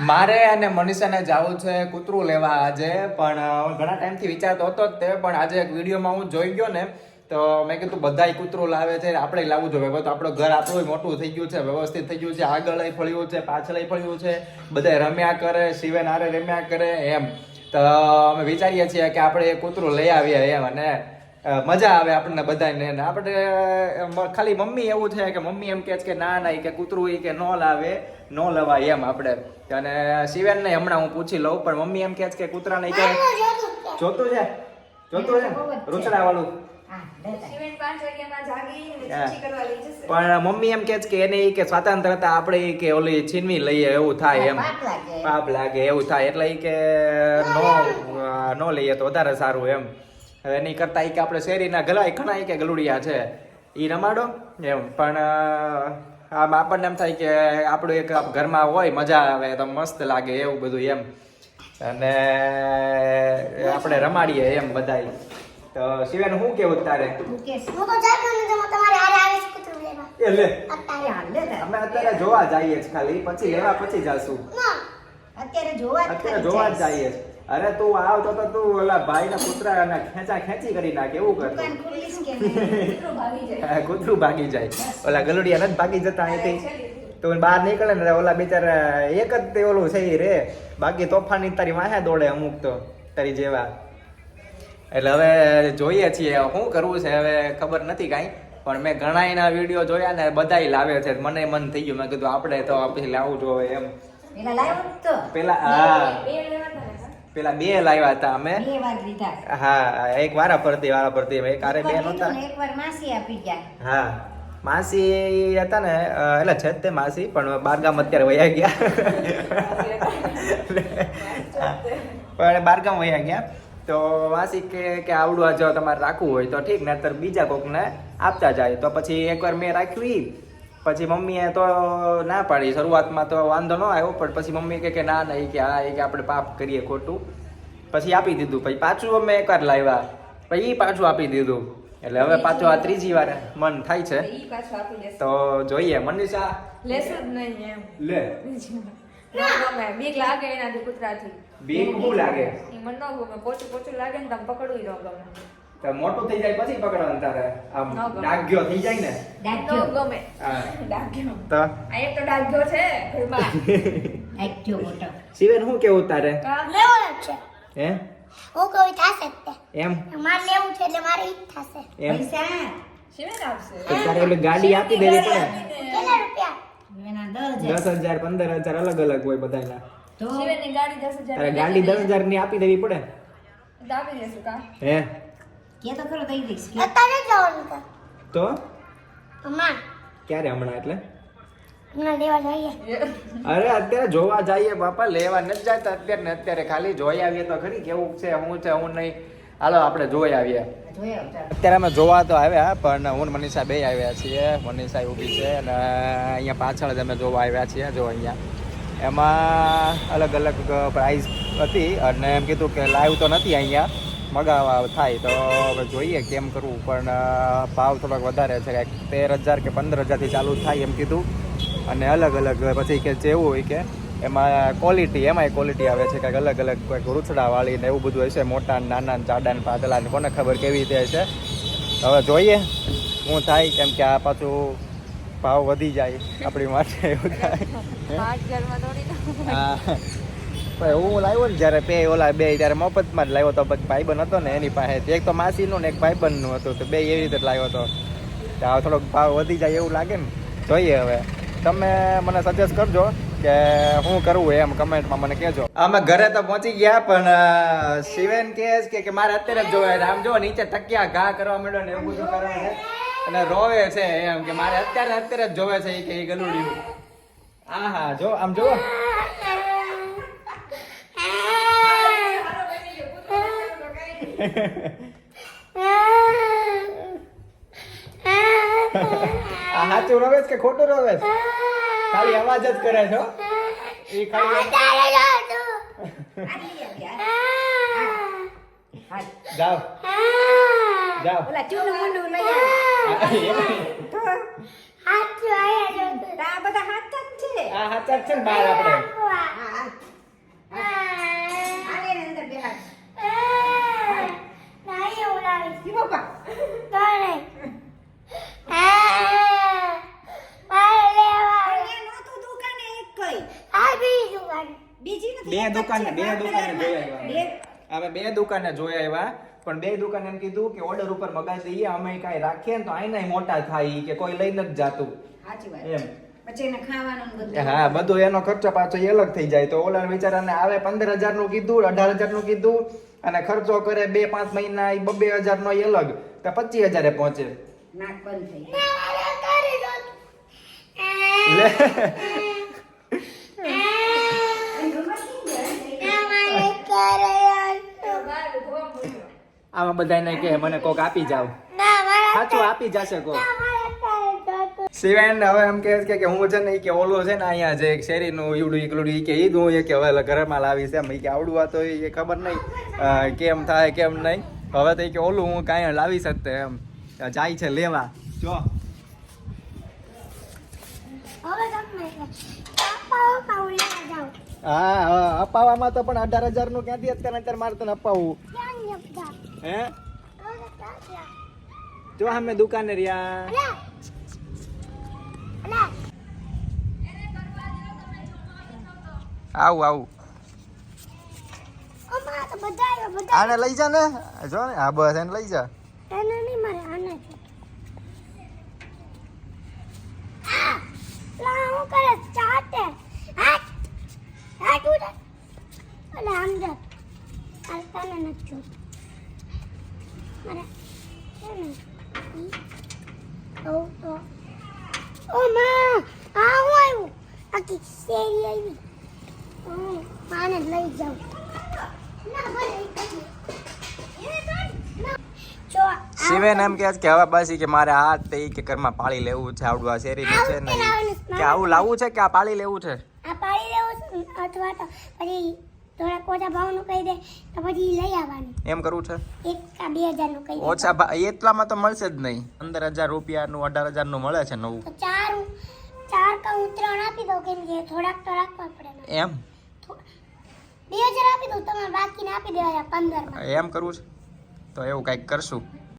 મારે અને મનીષાને જવું છે કૂતરું લેવા આજે, પણ ઘણા ટાઈમથી વિચારતો હતો જ તે, પણ આજે એક વિડીયોમાં હું જોઈ ગયો ને, તો મેં કીધું બધાય કૂતરું લાવે છે, આપણે લાવવું જોઈએ. તો આપણું ઘર આપણું મોટું થઈ ગયું છે, વ્યવસ્થિત થઈ ગયું છે, આગળ ફળ્યું છે, પાછળ ફળ્યું છે બધા રમ્યા કરે શિવેન નારે રમ્યા કરે, એમ. તો અમે વિચારીએ છીએ કે આપણે એ કૂતરું લઈ આવીએ, એમ. અને મજા આવે આપણને બધાને. ને આપણે ખાલી મમ્મી એવું છે કે મમ્મી એમ કહે છે કે ના ના કે કૂતરું એ કે ન લાવે ન લવાય એમ આપણે. અને શિવેન ને હમણાં હું પૂછી લઉં પણ મમ્મી એમ કહે છે કે કૂતરાને નહીં કે જોતું છે. જોતું છે? રૂચડા વાળું પણ મમ્મી એમ કહે છે કે એને કે સ્વાતંત્રતા આપણે કે ઓલી છીનવી લઈએ એવું થાય એમ. પાપ લાગે. એવું થાય. એટલે કે નો નો લઈએ તો વધારે સારું એમ. હવે એની કરતા એ કે આપણે શેરીના ગલા ઘણા ઈ કે ગલુડિયા છે. એ રમાડો. એમ પણ આમ આપણને એમ થાય કે આપણું એક ઘરમાં હોય મજા આવે તો મસ્ત લાગે એવું બધું એમ. અને આપણે રમાડીએ એમ બધાય. તો શિવેન શું કેવું તારે? એટલે હું તો જાગું ને તો હું તમારે હારે આવે છે કૂતરું લેવા. એ લે. અત્યારે. હાલ લે તારે. અમે અત્યારે જોવા જઈએ છીએ ખાલી. પછી લેવા પછી જાશું. અત્યારે જોવા અત્યારે જોવા જ જઈએ. અરે તું આવ તો તો ઓલા ભાઈ ના કૂતરા ખેંચા ખેંચી કરી નાખે એવું કરતું? કૂતરું ભાગી જાય. ઓલા ગલુડિયા નથી ભાગી જતા અહીંથી. તું બહાર નીકળે ને ઓલા બિચારા એક જ તે ઓલું છે રે. બાકી તોફાની તારી વાહે દોડે અમુક તો તારી જેવા. એટલે હવે જોઈએ છીએ શું કરવું છે હવે ખબર નથી કાંઈ. પણ મેં ઘણા એના વીડિયો જોયા ને બધાય લાવે છે મને મન થઈ ગયું. મેં કીધું આપણે તો પછી લાવવું જોઈએ એમ. પેલા હા? પેલા બે લાવ્યા હતા અમે. બે વાર લીધા. હા એક વારા પરથી વારા પરથી. એક આરે બે નહોતા. લીધું ને માસી આપી ગયા. હા. માસી હતા ને એટલે છે તે માસી પણ બારગામ અત્યારે વયા ગયા. પણ બારગામ વયા ગયા. તો માસી કે કે આવડું જો તમારે રાખવું હોય તો ઠીક નહીતર બીજા કોકને આપતા જાય. તો પછી એકવાર મેં રાખ્યું પછી મમ્મીએ તો ના પાડી શરૂઆતમાં તો વાંધો ન આવ્યો પણ પછી મમ્મી કહે કે ના ના ઈ કે હા ઈ કે આપણે પાપ કરીએ ખોટું. પછી આપી દીધું પછી પાછું અમે એકવાર લાવ્યા. પછી એ પાછું આપી દીધું. એટલે હવે પાછું આ ત્રીજી વાર મન થાય છે. તો જોઈએ મનીષા. લેશું જ નહીં એમ. લે. બીક લાગે એનાથી કૂતરાથી. બીક શું લાગે? મન ન ગમે પોચું પોચું લાગે ને તમે પકડવું ન ગમે. તો મોટું થઈ જાય પછી પકડવાનું તારે. આમ ડાગ્યો થઈ જાય ને? ડાગ્યો. ગમે. ડાગ્યો. તો? આ એક તો ડાગ્યો છે ઘરમાં. ડાક્યો મોટો. શિવેન શું કેવું તારે? લેવાનો છે. હે? હું કહું થાશે તે. એમ? મારે લેવું છે એટલે મારી જ એમ? પૈસા? શિવેન આવશે. તો તારે ઓલી ગાડી આપી દેવી પડે? કેટલા રૂપિયા? દસ હજાર. પંદર હજાર અલગ અલગ હોય બધાના તો? ગાડી દસ હજાર તારે ગાડી દસ હજારની આપી દેવી પડે? આપી દેશું કા? હે? કે તો ખરો દઈ દઈશ કે અત્યારે જવાનું છે. તો? હમણાં. ક્યારે હમણાં એટલે? હમણાં લેવા જઈએ. અરે અત્યારે જોવા જઈએ બાપા લેવા નથી જતા અત્યારે ને અત્યારે. ખાલી જોઈ આવીએ તો ખરી કેવું છે હું છે હું નહીં. હાલો આપણે જોઈ આવીએ. અત્યારે અમે જોવા તો આવ્યા પણ હું મનીષા બે આવ્યા છીએ. મનીષા ઊભી છે અને અહીંયા પાછળ જ અમે જોવા આવ્યા છીએ જો અહીંયા. એમાં અલગ અલગ પ્રાઇઝ હતી અને એમ કીધું કે લાઈવ તો નથી અહીંયા. મગાવવા થાય તો હવે જોઈએ કેમ કરવું. પણ ભાવ થોડોક વધારે છે. કંઈક તેર હજાર કે પંદર હજારથી ચાલુ થાય એમ કીધું. અને અલગ અલગ પછી કે જેવું હોય કે એમાં ક્વોલિટી એમાંય ક્વોલિટી આવે છે. કંઈક અલગ અલગ કોઈક રૂછડાવાળી ને એવું બધું હશે. મોટા નાના જાડા ને પાતળા ને કોને ખબર કેવી રીતે હશે. હવે જોઈએ શું થાય કેમ કે આ પાછું ભાવ વધી જાય આપણી માટે. એવું થાય. હા. હું લાવ્યો ને જ્યારે બે ઓલા બે, ત્યારે મફતમાં જ લાવ્યો તો પછી ભાઈબંધ હતો ને એની પાસે એક તો માસીનું ને એક ભાઈબંધનું હતું, તો બે એવી રીતે લાવ્યો હતો આ થોડોક ભાવ વધી જાય એવું લાગે ને. જોઈએ હવે. તમે મને સજેસ્ટ કરજો કે શું કરવું એમ કમેન્ટમાં મને કહેજો. અમે ઘરે તો પહોંચી ગયા, પણ શિવેન કહે કે મારે અત્યારે જ જોવે આમ જો નીચે તકિયા ઘા કરવા માંડ્યો ને એવું બધું કરવા છે અને રોવે છે એમ કે મારે અત્યારે અત્યારે જ જોવે છે ઈ કે એ ગલુડિયું. આ હા જો, આમ જો આ સાચું રવે કે ખોટું રવે છે ખાલી અવાજ જ કરે છો એ ખાલી. જાઓ. જાઓ. ઓલા ચૂનું ઊંડું લઈ આ બધા હાથ જ છે. આ હાથ જ છે ને બહાર આપણે વાહ. આ લેવાનું બીજી નથી બે દુકાને બે દુકાને જોઈ આવ્યા અમે બે દુકાને જોઈ આવ્યા પણ બે દુકાને એમ કીધું કે ઓર્ડર ઉપર મગાવી દઈએ અમે કાંઈ રાખીએ ને તો આઈના મોટા થાય કે કોઈ લઈ નથી જાતું. એમ. હા બધું એનો ખર્ચો પાછો અલગ થઈ જાય. તો ઓલા બિચારાને આવે પંદર હજારનું કીધું અઢાર હજારનું કીધું અને ખર્ચો કરે બે પાંચ મહિના એ બબે હજાર નો અલગ. તો પચીસ હજારે પહોંચે. નાક બંધ થઈ મારે કરી દો લે મારે કરે બહાર ધોવા મૂક્યો. આમાં બધાને કે મને કોક આપી જાવ સાચું આપી જશે કોક. શિવેન હવે એમ કહે છે કે હું છે ને કે ઓલો છે ને અહીંયા જે શેરીનું ઈવડું ઈકલું કે ઈ હું એ કે હવે ઘરમાં લાવીશ એમ. કે આવડું આ તો એ ખબર નહીં કેમ થાય કેમ નહીં. હવે તો કે ઓલું હું કાંઈ લાવી શકતે એમ. જાય છે લેવા. જો. લેવા હા હા અપાવવામાં તો પણ અઢાર હજારનું ક્યાંથી અત્યારે અત્યારે મારે તને અપાવવું? હે? જો અમે દુકાને રહ્યા. આવું આવું. અમાર તો બધા આવ્યા બધા આને લઈ જા ને. જો ને હા બસ એને લઈ જા. એને નહીં મારે આને છે આ લા હું કરે ચાટે હાટ હાટ ઉડે અલે આમ જા આ તને નથી જો મારે છે ને ઈ ઓ તો ઓ માં આ હું આવ્યું આખી શેરી આવી હું માને લઈ જાઉં એમ છે કે હવે બસ કે મારે આ તે કે ઘરમાં પાળી લેવું છે આવડું આ શેરીનું છે ને કે આવું લાવવું છે કે આ પાળી લેવું છે? આ પાળી લેવું છે અથવા તો પછી થોડાક ઓછા ભાવનું કહી દે તો પછી લઈ આવવાનું. એમ કરવું છે? એક કા બે હજારનું કહી દે. ઓછા ભાવ એટલામાં તો મળશે જ નહીં. પંદર હજાર રૂપિયાનું અઢાર હજારનું મળે છે નવું. તો ચાર ચાર કા હું ત્રણ આપી દઉં કેમ કે થોડાક તો રાખવા પડે એમ? બે હજાર આપી દઉં તમારે બાકીને આપી દેવા પંદર એમ કરવું છે? તો એવું કાંઈક કરશું.